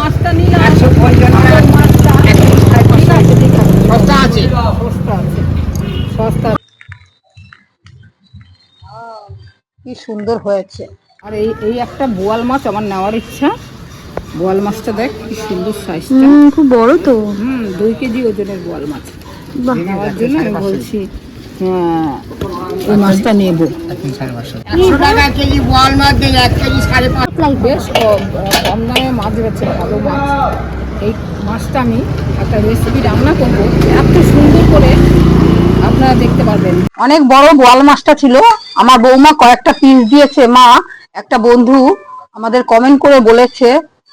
মাছটা নিলাম একশো সস্তা আছে। সস্তা আছে। সস্তা কি সুন্দর হয়েছে। আর এই এই একটা বোয়াল মাছ আমার নেওয়ার ইচ্ছা। বোয়াল মাছটা দেখ কি সুন্দর সাইজটা খুব বড় তো। হুম দুই কেজি ওজনের বোয়াল মাছ। নেওয়ার জন্য আমি বলছি হ্যাঁ এই মাছটা নেব টাকা কেজি বোয়াল মাছ দিলে এক কেজি সাড়ে পাঁচ বেশ কম দামে মাছ বেছে ভালো মাছ। এই মাছটা আমি একটা রেসিপি রান্না করব। এত সুন্দর করে আপনারা দেখতে পারবেন। অনেক বড় বোয়াল মাছটা ছিল। আমার বৌমা কয়েকটা পিস দিয়েছে। মা একটা বন্ধু আমাদের কমেন্ট করে বলেছে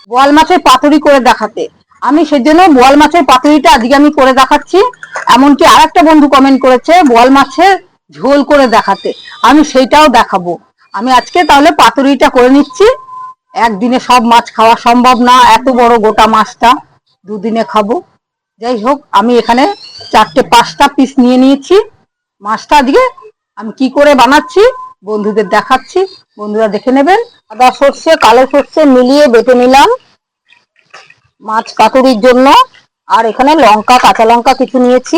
বোয়াল মাছের পাতুরি করে দেখাতে। আমি সেজন্য বোয়াল মাছের পাতুরিটা আজকে আমি করে দেখাচ্ছি। এমনকি আরেকটা বন্ধু কমেন্ট করেছে বোয়াল মাছের ঝোল করে দেখাতে। আমি সেইটাও দেখাবো। আমি আজকে তাহলে পাতুরিটা করে নিচ্ছি। একদিনে সব মাছ খাওয়া সম্ভব না, এত বড় গোটা মাছটা দুদিনে খাব। যাই হোক, আমি এখানে চারটে পাঁচটা পিস নিয়ে নিয়েছি। মাছটা দিয়ে আমি কি করে বানাচ্ছি বন্ধুদের দেখাচ্ছি। বন্ধুরা দেখে নেবেন। আদা সর্ষে, কালো সর্ষে মিলিয়ে বেটে নিলাম মাছ কাটুরির জন্য। আর এখানে লঙ্কা, কাঁচা লঙ্কা কিছু নিয়েছি।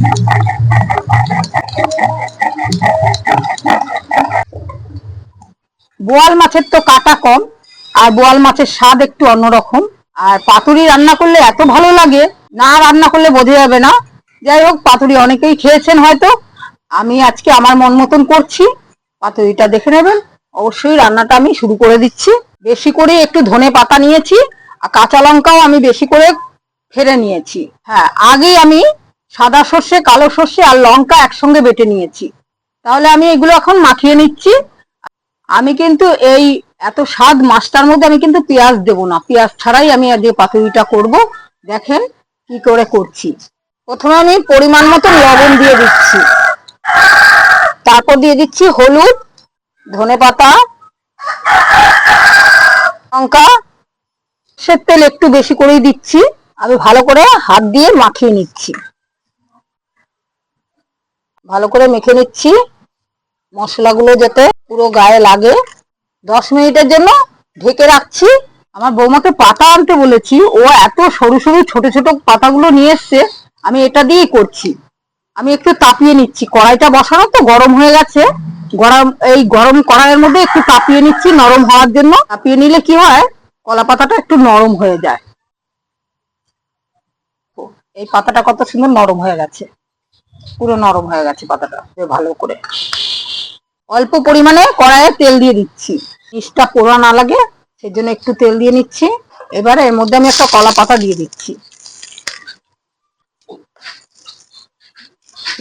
বোয়াল মাছের তো কাটা কম, আর বোয়াল মাছের স্বাদ একটু অন্যরকম। আর পাতুরি রান্না করলে এত ভালো লাগে, না রান্না করলে বোঝা যাবে না। যাই হোক, পাতুরি অনেকেই খেয়েছেন হয়তো। আমি আজকে আমার মন মতন করছি। পাতুরিটা দেখে নেবেন। অবশ্যই রান্নাটা আমি শুরু করে দিচ্ছি। বেশি করে একটু ধনে পাতা নিয়েছি, আর কাঁচা লঙ্কাও আমি বেশি করে ফেলে নিয়েছি। হ্যাঁ আগে আমি সাদা সর্ষে, কালো সর্ষে আর লঙ্কা একসঙ্গে বেটে নিয়েছি। তাহলে আমি এগুলো এখন মাখিয়ে নিচ্ছি। আমি কিন্তু এই এত স্বাদ মাছটার মধ্যে আমি কিন্তু পেঁয়াজ দেব না। পেঁয়াজ ছাড়াই আমি আজকে পাতুরিটা করব। দেখেন কি করে করছি। প্রথমে আমি পরিমাণ মতো লবণ দিয়ে দিচ্ছি। তারপর দিয়ে দিচ্ছি হলুদ, ধনে পাতা, লঙ্কা সে তেল একটু বেশি করেই দিচ্ছি। আমি ভালো করে হাত দিয়ে মাখিয়ে নিচ্ছি। ভালো করে মেখে নিচ্ছি। মশলাগুলো যাতে পুরো গায়ে লাগে। দশ মিনিটের জন্য ঢেকে রাখছি। আমার বৌমাকে পাতা আনতে বলেছি। ও এত সরু সরু ছোট ছোট পাতাগুলো নিয়ে এসছে। আমি এটা দিয়েই করছি। আমি একটু তাপিয়ে নিচ্ছি। কড়াইটা বসানো তো গরম হয়ে গেছে। গরম, এই গরম কড়াইয়ের মধ্যে একটু তাপিয়ে নিচ্ছি নরম হওয়ার জন্য। তাপিয়ে নিলে কি হয়? কলা পাতাটা একটু নরম হয়ে যায়। এই পাতাটা কত সুন্দর নরম হয়ে গেছে। পুরো নরম হয়ে গেছে পাতাটা। ভালো করে। অল্প পরিমাণে কড়াইয়ে তেল দিয়ে দিচ্ছি। নিচটা পোড়া না লাগে সেই জন্য একটু তেল দিয়ে নিচ্ছি। এবারে এর মধ্যে আমি একটা কলা পাতা দিয়ে দিচ্ছি।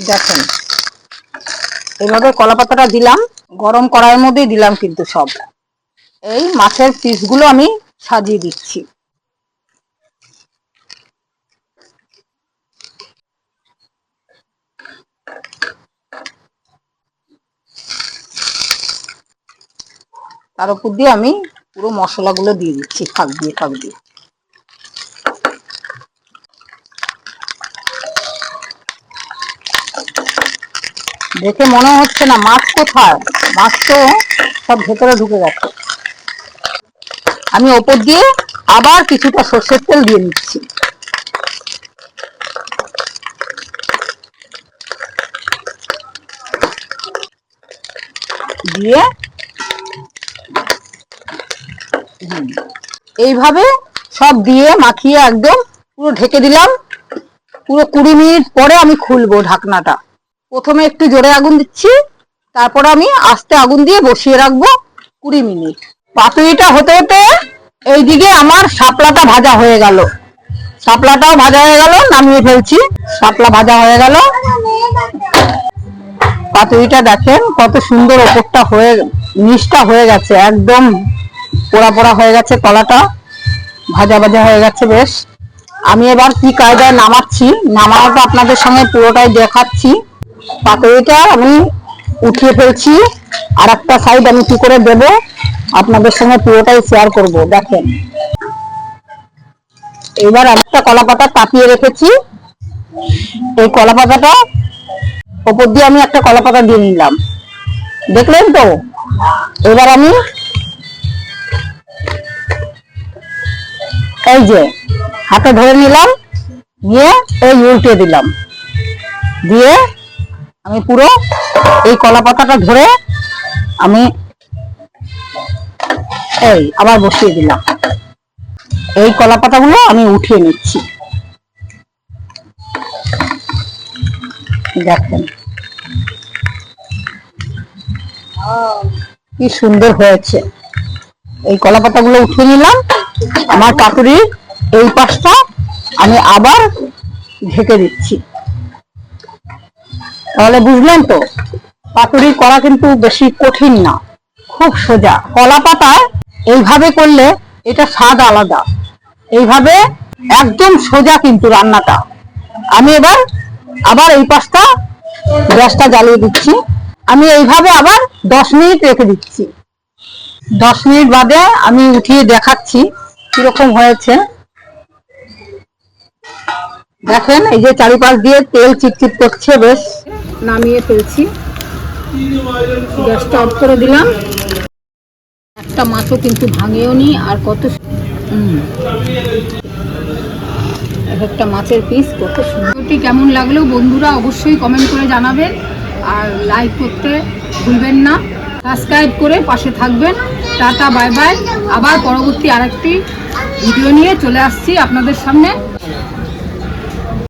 দেখেন এইভাবে কলা পাতাটা দিলাম, গরম কড়াইয়ের মধ্যেই দিলাম কিন্তু সব। এই মাছের পিসগুলো আমি সাজিয়ে দিচ্ছি। তার উপর দিয়ে আমি পুরো মশলাগুলো দিয়ে দিচ্ছি, ফাঁক দিয়ে ফাঁক দিয়ে। দেখে মনে হচ্ছে না মাছ কোথায়? মাছ তো সব ভেতরে ঢুকে গেছে। আমি ওপর দিয়ে আবার কিছুটা সর্ষের তেল দিয়ে নিচ্ছি। দিয়ে হুম, এইভাবে সব দিয়ে মাখিয়ে একদম পুরো ঢেকে দিলাম। পুরো কুড়ি মিনিট পরে আমি খুলবো ঢাকনাটা। প্রথমে একটু জোরে আগুন দিচ্ছি, তারপর আমি আস্তে আগুন দিয়ে বসিয়ে রাখব কুড়ি মিনিট। পাতুরিটা হতে হতে এইদিকে আমার শাপলাটা ভাজা হয়ে গেল। শাপলাটাও ভাজা হয়ে গেল, নামিয়ে ফেলছি। শাপলা ভাজা হয়ে গেল। পাতুরিটা দেখেন কত সুন্দর ওপরটা হয়ে, নিচটা হয়ে গেছে, একদম পোড়া পোড়া হয়ে গেছে কলাটা। ভাজা ভাজা হয়ে গেছে বেশ। আমি এবার কি কায়দায় নামাচ্ছি? নামানোটা আপনাদের সঙ্গে পুরোটাই দেখাচ্ছি। পাতুরিটা আমি উঠিয়ে ফেলছি। আর একটা সাইড আমি কি করে দেব? আপনাদের সঙ্গে পুরোটাই শেয়ার করব। দেখেন। এবার একটা কলা পাতা কাটিয়ে রেখেছি। এই কলা পাতাটা ওপর দিয়ে আমি একটা কলা পাতা দিয়ে নিলাম। দেখলেন তো? এবার আমি এই যে, হাতে ধরে নিলাম, নিয়ে এই উল্টে দিলাম। দিয়ে আমি পুরো এই কলা পাতাটা ধরে আমি এই আবার বসিয়ে দিলাম। এই কলা পাতাগুলো আমি উঠিয়ে নিচ্ছি। দেখেন। কি সুন্দর হয়েছে। এই কলা পাতাগুলো উঠিয়ে নিলাম আমার কাকুরির এই পাশটা আমি আবার ঢেকে দিচ্ছি। তাহলে বুঝলেন তো পাতুরি করা কিন্তু বেশি কঠিন না, খুব সোজা। কলা পাতায় এইভাবে করলে এটা স্বাদ আলাদা। এইভাবে একদম সোজা কিন্তু রান্নাটা। আমি এবার আবার এই পাশটা গ্যাসটা জ্বালিয়ে দিচ্ছি। আমি এইভাবে আবার দশ মিনিট রেখে দিচ্ছি। দশ মিনিট বাদে আমি উঠিয়ে দেখাচ্ছি। কীরকম হয়েছে? দেখেন, এই যে চারিপাশ দিয়ে তেল চিটচিট করছে, বেশ। নামিয়ে ফেলছি। গ্যাসটা অফ করে দিলাম। একটা মাছও কিন্তু ভাঙেও নি আর কত একটা মাছের পিস কত সুন্দরটি কেমন লাগল বন্ধুরা অবশ্যই কমেন্ট করে জানাবেন, আর লাইক করতে ভুলবেন না। সাবস্ক্রাইব করে পাশে থাকবেন। Tata bye bye. আবার পরবর্তী আরেকটি ভিডিও নিয়ে চলে আসছি আপনাদের সামনে।